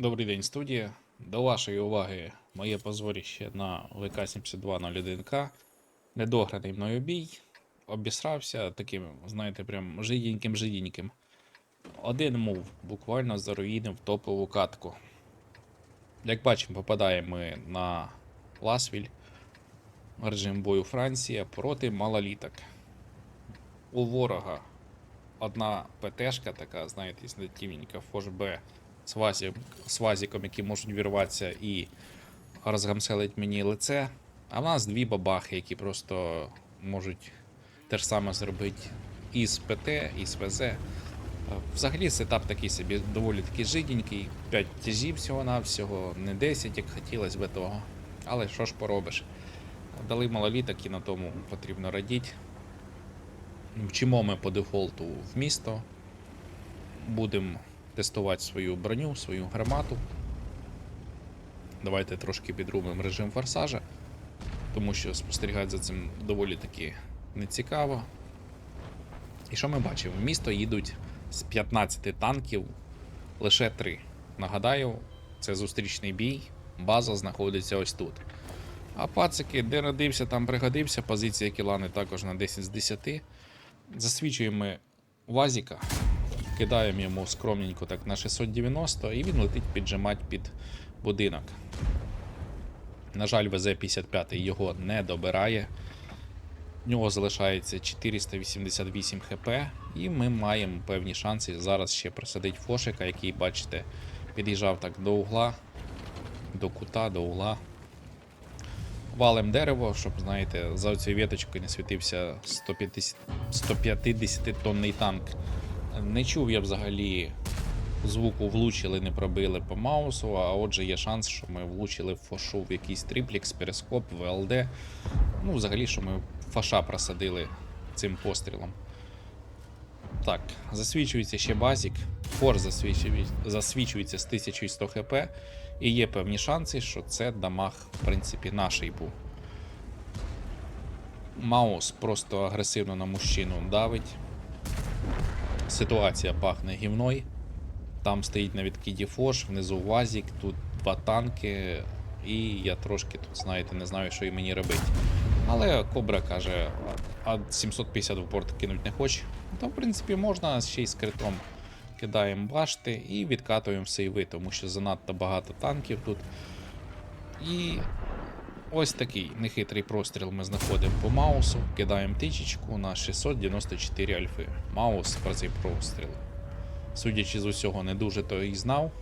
Добрий день, студія. До вашої уваги моє позворище на ВК-7201К. Недограний мною бій. Обісрався таким, знаєте, прям жиденьким-жиденьким. Один мув буквально заруїнив топову катку. Як бачимо, попадаємо ми на Ласвіль, режим бою Франція проти малоліток. У ворога одна ПТшка така, знаєте, снятівненька, Фош Б з, вазі, з вазіком, які можуть вірватися і розгамселить мені лице. А в нас дві бабахи, які просто можуть те ж саме зробити і з ПТ, і з ВЗ. Е, Взагалі сетап такий собі доволі таки жиденький. 5 тяжів всього-навсього, не 10, як хотілося би того. Але що ж поробиш? Дали малоліток і на тому потрібно радіти. Вчимо ми по дефолту в місто. Будемо тестувати свою броню, свою гармату. Давайте трошки підрубимо режим форсажа, тому що спостерігати за цим доволі таки нецікаво. І що ми бачимо? В місто їдуть з 15 танків лише 3. Нагадаю, це зустрічний бій, база знаходиться ось тут. А пацики, де родився, там пригодився. Позиція Кілани також на 10 з 10. Засвічуємо Вазіка, кидаємо йому скромненько так на 690 і він летить піджимати під будинок. На жаль, ВЗ-55 його не добирає. В нього залишається 488 хп, і ми маємо певні шанси зараз ще просадити фошика, який, бачите, під'їжджав так до угла, до кута, до угла. Валим дерево, щоб, знаєте, за цією віточкою не світився 150, 150 тонний танк. Не чув я взагалі звуку влучили, не пробили по маусу, а отже є шанс, що ми влучили в фошу в якийсь триплекс, перископ, ВЛД. Ну, взагалі, що ми фаша просадили цим пострілом. Так, засвічується ще базік. Фор засвічує- засвічується з 1100 хп. І є певні шанси, що це дамаг, в принципі, наший був. Маус просто агресивно на мужчину давить. Ситуація пахне гівною. Там стоїть на відкиді Фош, внизу Вазік, тут два танки. І я трошки тут, знаєте, не знаю, що і мені робити. Але Кобра каже, а 750 в борт кинуть не хоче. То, в принципі, можна ще й з критом кидаємо башти і відкатуємо сейви, тому що занадто багато танків тут. І ось такий нехитрий простріл ми знаходимо по маусу, кидаємо тичечку на 694 альфи. Маус про цей простріл. Судячи з усього, не дуже то і знав.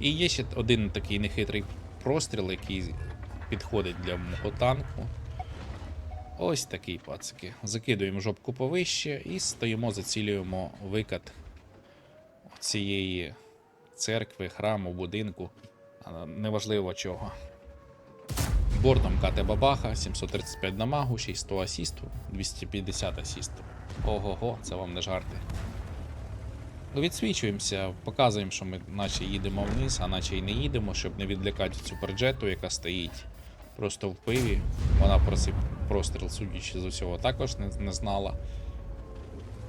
І є ще один такий нехитрий простріл, який підходить для мого танку. Ось такий пацики. Закидуємо жопку повище і стоїмо, зацілюємо викат цієї церкви, храму, будинку. Неважливо чого. Бортом кате бабаха, 735 дамагу, ще й 100 асісту, 250 асісту. Ого-го, це вам не жарти. Ну, відсвічуємося, показуємо, що ми наче їдемо вниз, а наче й не їдемо, щоб не відлякати цю перджету, яка стоїть просто в пиві. Вона про цей простріл, судячи з усього, також не, не знала.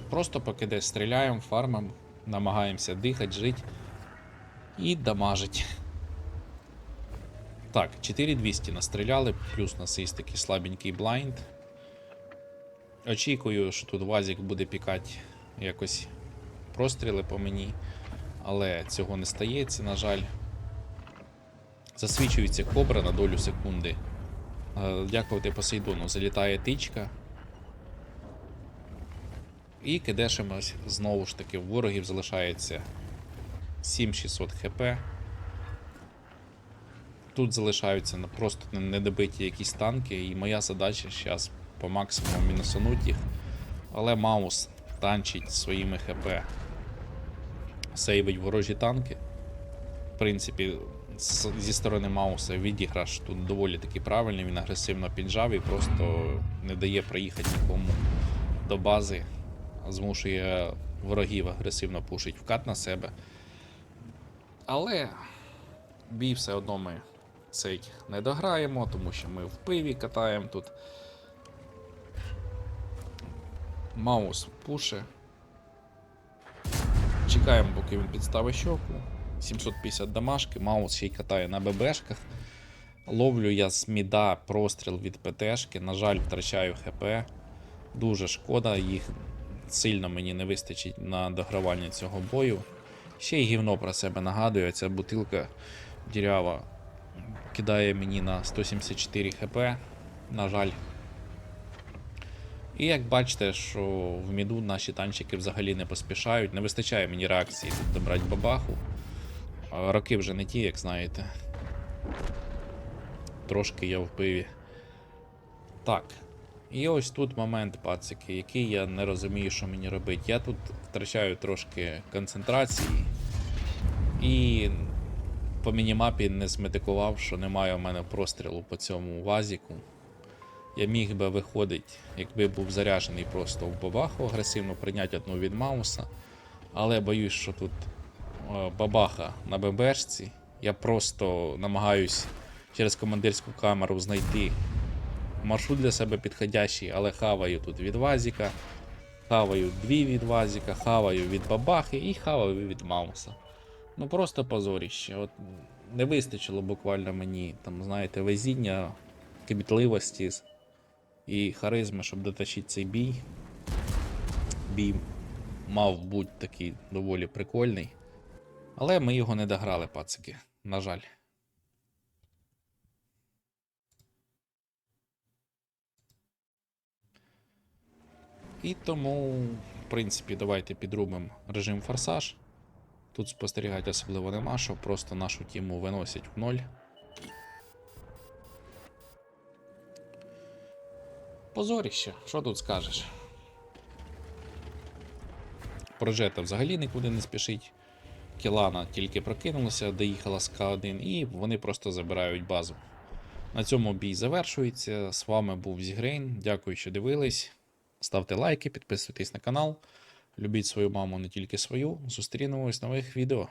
Просто поки десь стріляємо, фармимо, намагаємося дихати, жити і дамажить. Так, 4200 настріляли, плюс у нас є такий слабенький блайнд. Очікую, що тут Вазік буде пікати якось простріли по мені, але цього не стається, на жаль. Засвічується кобра на долю секунди. Е, Дякувати Посейдону. Залітає тичка. І кидешимось знову ж таки. В ворогів залишається 7600 хп. Тут залишаються просто недобиті якісь танки, і моя задача зараз по максимуму мінусануть їх. Але Маус танчить своїми ХП. Сейвить ворожі танки. В принципі, зі сторони Мауса відіграш тут доволі таки правильний, він агресивно піджав і просто не дає проїхати нікому до бази, змушує ворогів агресивно пушить вкат на себе. Але бій все одно ми цей не дограємо, тому що ми в пиві катаємо тут. Маус пуше. Чекаємо, поки він підставить щоку. 750 дамашки, маус ще й катає на ББшках. Ловлю я з міда простріл від ПТшки. На жаль, втрачаю ХП. Дуже шкода, їх сильно мені не вистачить на догравання цього бою. Ще й гівно про себе нагадує, ця бутилка дірява кидає мені на 174 хп. На жаль. І як бачите, що в міду наші танчики взагалі не поспішають. Не вистачає мені реакції тут добрати бабаху. Роки вже не ті, як знаєте. Трошки я в пиві. Так. І ось тут момент, пацики, який я не розумію, що мені робити. Я тут втрачаю трошки концентрації. І по мінімапі не зметикував, що немає у мене прострілу по цьому вазіку. Я міг би виходити, якби був заряджений просто в бабаху агресивно прийняти одну від Мауса. Але боюсь, що тут е, бабаха на ББшці. Я просто намагаюсь через командирську камеру знайти маршрут для себе підходящий, але хаваю тут від Вазіка, хаваю дві від Вазіка, хаваю від бабахи і хаваю від Мауса. Ну просто позоріще. От не вистачило буквально мені, там, знаєте, везіння, кмітливості і харизми, щоб дотащити цей бій. Бій мав бути такий доволі прикольний. Але ми його не дограли, пацики. На жаль. І тому, в принципі, давайте підрубимо режим форсаж. Тут спостерігати особливо нема, що просто нашу тіму виносять в ноль. Позоріще, що тут скажеш? Прожета взагалі нікуди не спішить. Кілана тільки прокинулася, доїхала з К1, і вони просто забирають базу. На цьому бій завершується. З вами був Зігрейн. Дякую, що дивились. Ставте лайки, підписуйтесь на канал. Любіть свою маму, не тільки свою. Зустрінемось в нових відео.